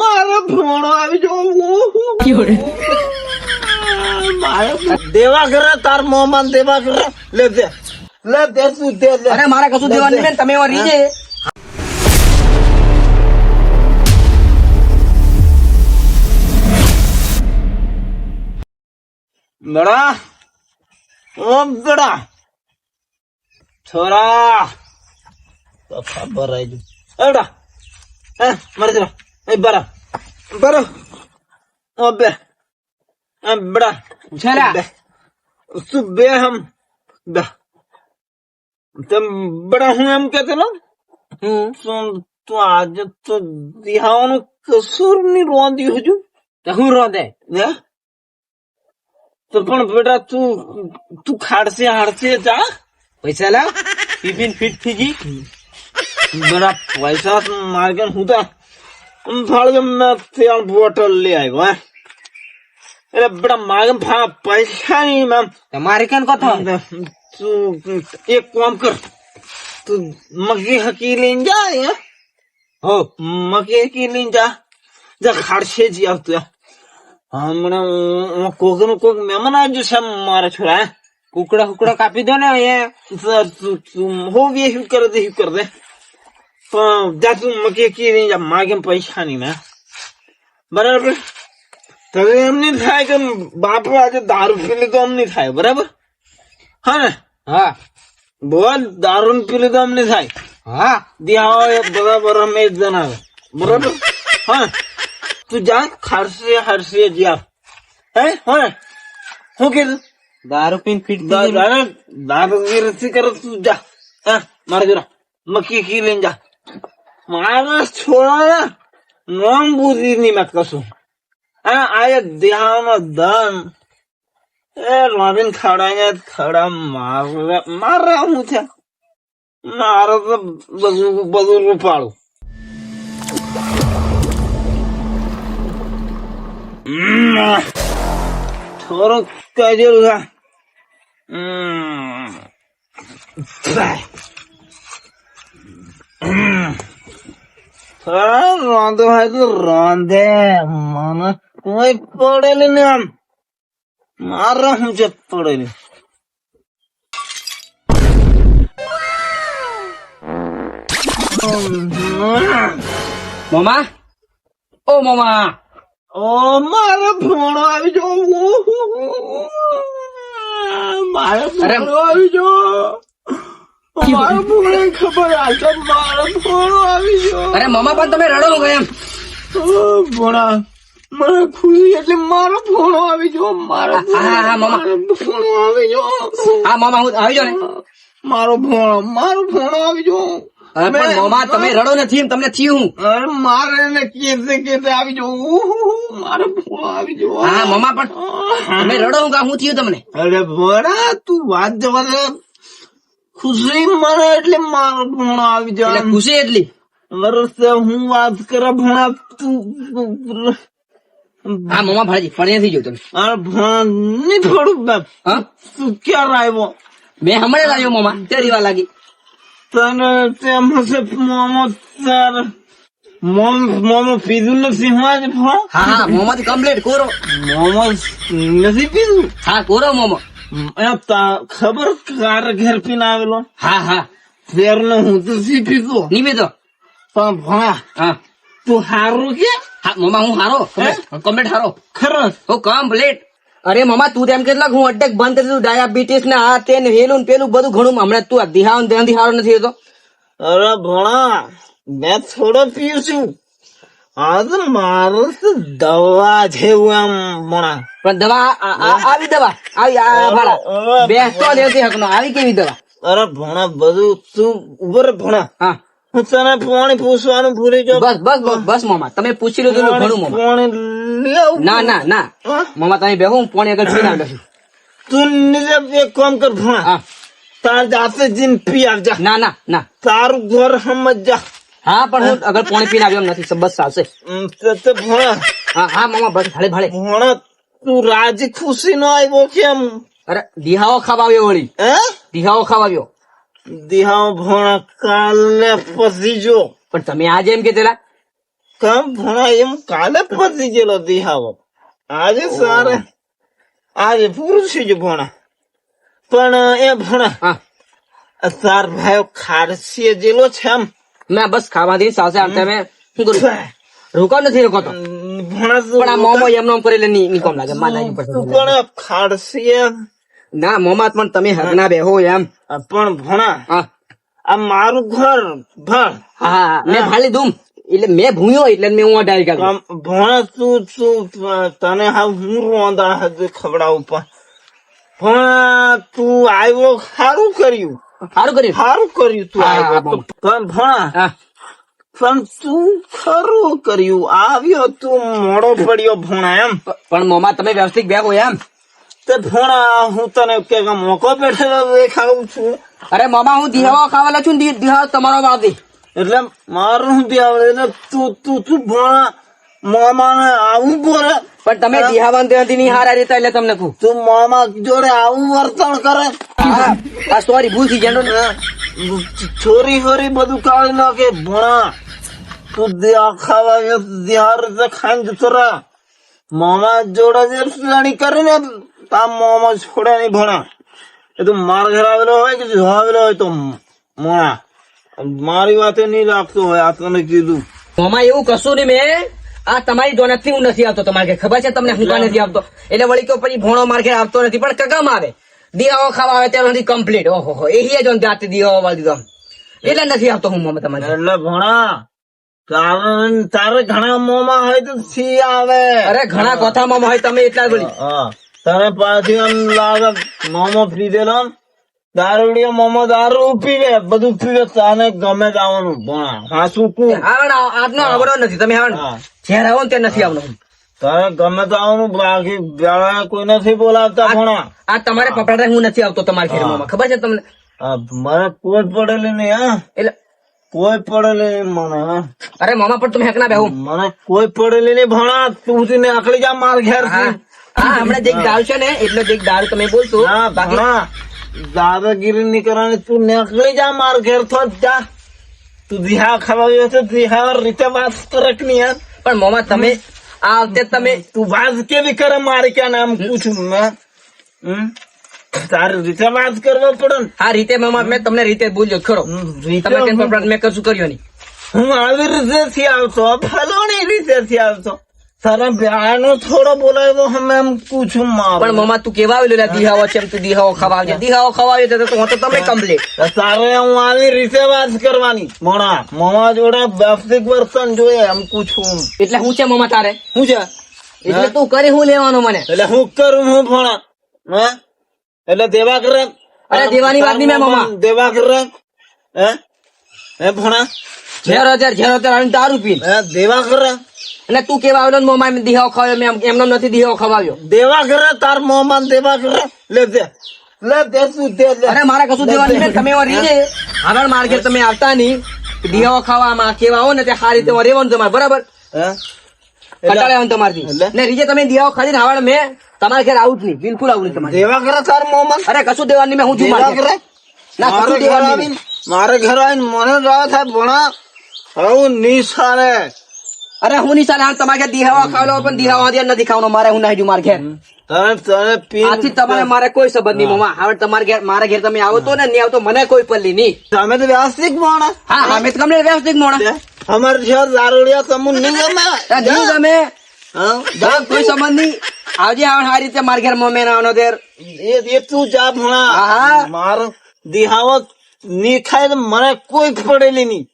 મારો ભોણો આવી જો મારે દેવા કરે તાર મોમાં દેવા કરે લે દે. લે દે તું દે લે. અરે મારે કશું દેવાનું નહીં તમે એવા રીજે. બડા ઓ બડા છોરા. તો ખબર આવી એવડા હે મરે જરા. બરા બરો એ બડા છેલા બે તું બે હમ બે તમ બડા હું એમ કેતો ને હમ તું આજે તો દિહાવાનું કસૂરની રોંદી હજુ હું રોદે ને તો પણ બેટા તું તું ખાડશે હાડશે જા પૈસા લા ટિફિન ફિટ થઈ જી બેટા પૈસા માર્ગે હું તો મેં ત્યાં બોટલ લઈ આવ્યો હે એટલે બેટા માર્ગે ફા પૈસા નહીં મેમ તમારે કેમ કથો તું એક કામ કર તું મગી હકી લઈને જા હે હો મગી હકી લઈને જા જા ખાડશે જી આવતું હમણાં કોકનું કોક મહેમાન આવજો છે મારા છોરા કુકડા કુકડા કાપી દો ને અહીંયા તું તું હો બી એવું કર દે એવું કર દે પણ જા તું મકે કી નહીં જા માગે પૈસા નહીં મેં? બરાબર? તને એમ નહીં થાય કે બાપ આજે દારૂ પી લીધો એમ નહીં થાય બરાબર? હા ને? હા. બોલ દારૂ પી લીધો એમ નહીં થાય. હા. દિહાઓ બરાબર અમે એક જણાવે. બરાબર? હા તું જા ખારશે હારશે જ્યાં હે? હા ને? શું કીધું દારૂ પીને ફિટ દારૂ દાદાગીરી કરે તું જા. હા મારે જરા મક્કી કી લઈને જા. મારા છોડા નોમ બુદ્ધિ ની મેં કશું અને આજે દેહાનો દન એ રોબિન ખવડાય ખડા મારે મારે હું છે મારે તો બધું બધું રૂપાળું. થોડુંક કજેલું છે હમ. હમ. થોડા રોંધો હોય તો રોંધે મને કોઈ પડેલી ને આમ મારે હું છે પડેલી મોમા ઓ મોમા ઓ મારે ભોણો આવી જો મારે ભોણો આવી જો મારો ભોણો ખબર અરે મોમા પણ તમે રડો ગયો એમ. ઓ મને ખુશી એટલે મારો ભોણો આવી જો મારો હા, મામા. આવી જો હા મામા હું આવી જાઓ ને. મારો ભોણો આવી જો પણ મોમા તમે રડો નથી એમ તમને થયું અરે મારે ને કેસે કેસે આવી જો મારો ભોણો આવી જો હા મામા પણ તમે રડો હું કા હું થયું તમને? અરે ભોળા તું વાત જવા ખુશી મને એટલે મારો ભણો આવી જાય ખુશી એટલી? વરસે હું વાત કરે ભણા તું હા મોમા ભાજી ફળિયા નથી ગયો તમે. અરે ભોણા નહીં થોડું હા? તું ક્યારે આવ્યો મેં હમણાં જ આવ્યો મોમા તે રીવા લાગી. તને તેમ હશે મોમો તાર મોમ મોમો પીધું નથી હું હા હા મોમા કમ્પ્લીટ કોરો. મોમો નથી પીધું? હા કોરો મોમો. ખબર કાર ઘેર પીને આવેલો? હા હા. ફેરને હું તો સી પીધો? નિમે તો પણ ભોણા હા. તું હારું કે? હા મોમા હું હારો. કમ્પ્લીટ હારો. ખરસ હું કમ્પ્લીટ. અરે મમા તું તેમ કેટલા હું અટેક બંધ કરી દઉં ડાયાબિટીસ ને આ તે ને હેલું ને પેલું બધું ઘણું. હમણાં તું આ દિહાવ ધ્યાનથી હારો નથી હતો. અરે ભણા મેં થોડો પીયું છું. હા તો મારું તો દવા જેવું આમ મોણા પણ દવા આ- આ- આવી દવા આવી આ ભાડા બેસતો લેતી હકનો આવી કેવી દવા અરે ભણા બધું તું ઉભર ભણા હા હું તને પાણી પૂછવાનું ભૂલી જાઉં બસ બસ બસ બસ મમા તમે પૂછી લીધું ઘણું મમા પાણી ના ના ના મામા તમે બેહો હું પાણી આગળ પીને આવ્યો તું નીચે એક કામ કર ભણા તાર જાતે જીન પી આવજા ના ના ના તારું ઘર સમજ જા હા પણ હું અગર પોણી પીને આવ્યો એમ નથી બસ ભણા. હા હા મામા બસ ભાડે ભાડે ભણા તું રાજી ખુશી નો આવ્યો કેમ? અરે દિહાવો ખાવા આવ્યો વળી. હે? દિહાવો ખાવા આવ્યો. દિહાઓ ભણા કાલે પછી જો. પણ તમે આજે એમ કેતેલા કામ ભણા એમ કાલે પતી ગયેલો દિહાવો આજે સારે આજે પૂરું છે ગયું ભણા. પણ એ ભણા હા. તાર ભાઈ ખારસીએ જેલો છે આમ ના બસ ખાવાથી સાસે આવતા મેં રોકાવ નથી રોકો તો પણ આ મોમો એમનો એમ કરેલે ની ની કોમ લાગે. માના પણ ખારસીએ ના મોમા પણ તમે હગના બેહો એમ. પણ ભણા. આ મારું ઘર ભણ. હા મેં ભાળી દઉં એટલે મેં ભૂયો એટલે મેં હું અડાઈ કાઢું ભણા તું તું તને હા હું રોંદા હતું ખવડાવું પણ. ભણા તું આવ્યો સારું કર્યું. સારું કર્યું? સારું કર્યું તું હા, હા. પણ ભણા પણ તું ખરું કર્યું. આવ્યો તું મોડો પડ્યો ભણા એમ. પણ મોમાં તમે વ્યવસ્થિત બેહો એમ. તે ભણા હું તને કે મોકો બેઠેલો દેખાવું છું. અરે મામા હું દિહાવો ખાવાલો છું ને દિહાવો તમારો વાદી એટલે મારું શું આવડે એટલે તું તું તું ભણા મામાને આવું બોલે. પણ તમે દિહાવા ત્યાંથી નહીં હારા રીતે એટલે તમને કહું. તું મામા જોડે આવું વર્તન કરે. હા આ સોરી ભૂલ થઈ જાય છોરી ચોરી બધું કાઢી નાખે ભણા. તું દેખાવા ખાવા દિહાર ખાઈને જતો રહે મામા જોડે લડી કરીને તા મામા છોડે નહીં ભણા. એ તો માર ઘર આવેલો હોય કે આવેલો હોય તો મોણા. મારી વાતે નહીં લાગતો હોય આ તને કીધું. મામા એવું કશું નહીં મેં. આ તમારી જોનતથી હું નથી આવતો તમારે ખબર છે તમને હું નથી આવતો? એટલે વળી કે પછી ભોણો માર ઘેર આવતો નથી પણ કકામ આવે. દિહાવો ખાવા આવે ત્યાં નથી કમ્પ્લીટ ઓહો હો એ જ જાતે દિહાવો વાળી દીધો એટલે નથી આવતો હું મમ્મી તમારે એટલે ભણા કારણ તારે ઘણા મોમાં હોય તો સી આવે? અરે ઘણા કોથામાં હોય તમે એટલા જ વળી. તારે પાછી આમ લાગે મોમો પીધેલો દારૂડિયો મોમો દારૂ પીવે બધું પીવે તને ગમે જવાનું ભણા. હા શું કું. આવડો આજનો આવડો નથી. તમે આવડો જ્યારે આવો ને ત્યાં નથી આવવાનું તને ગમે જવાનું બાકી બેડા કોઈ નથી બોલાવતા ભણા. આ તમારે પપડાટે હું નથી આવતો તમારા ઘેર ખબર છે તમને? મને કોઈ પડેલી નહીં હા. એટલે કોઈ પડેલી મને અરે મામા પણ તમે હેકના બેહું. મને કોઈ પડેલી નહીં ભણા. તું થી આકલી જા માર ઘેર હા. હમણાં જે દાળ છે ને એટલે જે દાળ તમે બોલશો ના બાકી દાદાગીરી ની કરવાની તું નીકળી જા માર ઘેર તો જ. તું દિહા ગયો છે દિહા રીતે વાત કરે કે નહીં યાર પણ મામા તમે આ વખતે તમે તું વાત કેવી કરે મારે ક્યાં નામ પૂછું? હમ? તારી રીતે વાત કરવો પડે ને. આ રીતે મેં તમને રીતે બોલ્યો ખરો. તમે મેં કશું કર્યો નહીં. હું આવી રીતે થી આવતો ફલોની રીતે થી આવતો. તારા બ્યાનો થોડો બોલાવ્યો હમે એમ પૂછું પણ મમા તું કેવા આવેલો દિહાવો છે એમ તું દિહાવો ખવાવજે. દિહાવો ખવાવ્યો તો તો હું તો તમે કમ્પ્લીટ તારે હું આવી રીતે વાત કરવાની. મોણા મમા જોડે વ્યવસ્થિત વર્તન જોઈએ એમ પૂછું એટલે હું છે મમા તારે? હું છે? એટલે તું કરી હું લેવાનો મને. એટલે હું કરું હું ભણા? હે? એટલે દેવા કરે અરે દેવાની વાત નહીં મેં મમા દેવા કરે હે? હે ભણા? ઝેર હજાર ઝેર હજાર દારૂ પીને. દેવા કરે અને તું કેવા આવ્યો ને મમ્મા ખવાયો મેં એમનો નથી દિહાવો ખવાવ્યો. દેવા ઘરે તાર મોમાં દેવા ઘરે. લે દે. લે દે તું દે અરે મારા કશું દેવાની નહીં તમે એવા રીજે આગળ માર તમે આવતા નહીં. દિહાવો ખાવામાં કેવા આવો ને તે સારી રીતે રહેવાનું તમારે બરાબર? કંટાળે તમારથી. ને રીજે તમે દિહાવો ને આવડે મેં તમારા ઘેર આવું જ નહીં બિલકુલ આવું નહીં તમારે. દેવા કરે તાર મોમાં? અરે કશું દેવાની મેં હું છું માર કરે ના કશું ઘર દેવાનું મારે ઘર આવીને મને રાહ થાય ભણા. હું નિશાળે અરે હું નિશાન હાલ તમારે ઘેર દિહાવા ખાવેલો પણ દિહાવા દે નથી ખાવાનો મારે હું નાહી માર ઘેર. તને આથી તમારે મારે કોઈ સંબંધ નહીં મમ્મા. હવે તમારે ઘેર મારા ઘેર તમે આવો તો ને નહીં આવતો મને કોઈ પલ્લી નહીં. તમે તો વ્યવસ્થિત માણસ હા હા મેં તો કમ્પ્લીટ વ્યવસ્થિત મોણા. અમારે શહેર દારૂડિયા તમુન નહીં ગમે. નહીં ગમે. હા? કોઈ સંબંધ નહીં. આવજે આવે આ રીતે મારા ઘેર મમ્મી આવવાનો ઘેર. એ એ તું જા ભણા. હા. મારો દિહાવતની ખાય મને કોઈ પડેલી નહીં.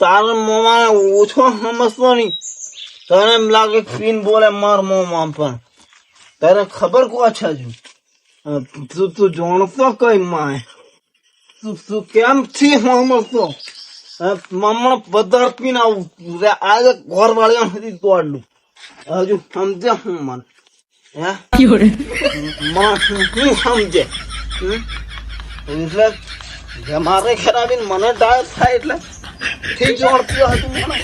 તારા મોમાં ઓછો સમજતો નહીં. તને એમ લાગે પીન બોલે માર મોમાં પણ. તારે ખબર કો છે હજુ? તું તું જાણતો કઈ માય? તું તું કેમ થી સમજતો મમણ પદાર પીને આવું. આજે ઘર વાળ્યા સુધી તોડલું. હજુ સમજે હું મને? હે? માં શું સમજે? એટલે મારે ખરાબી મને ડાળ થાય એટલે ઠીક જોડતી હતું મને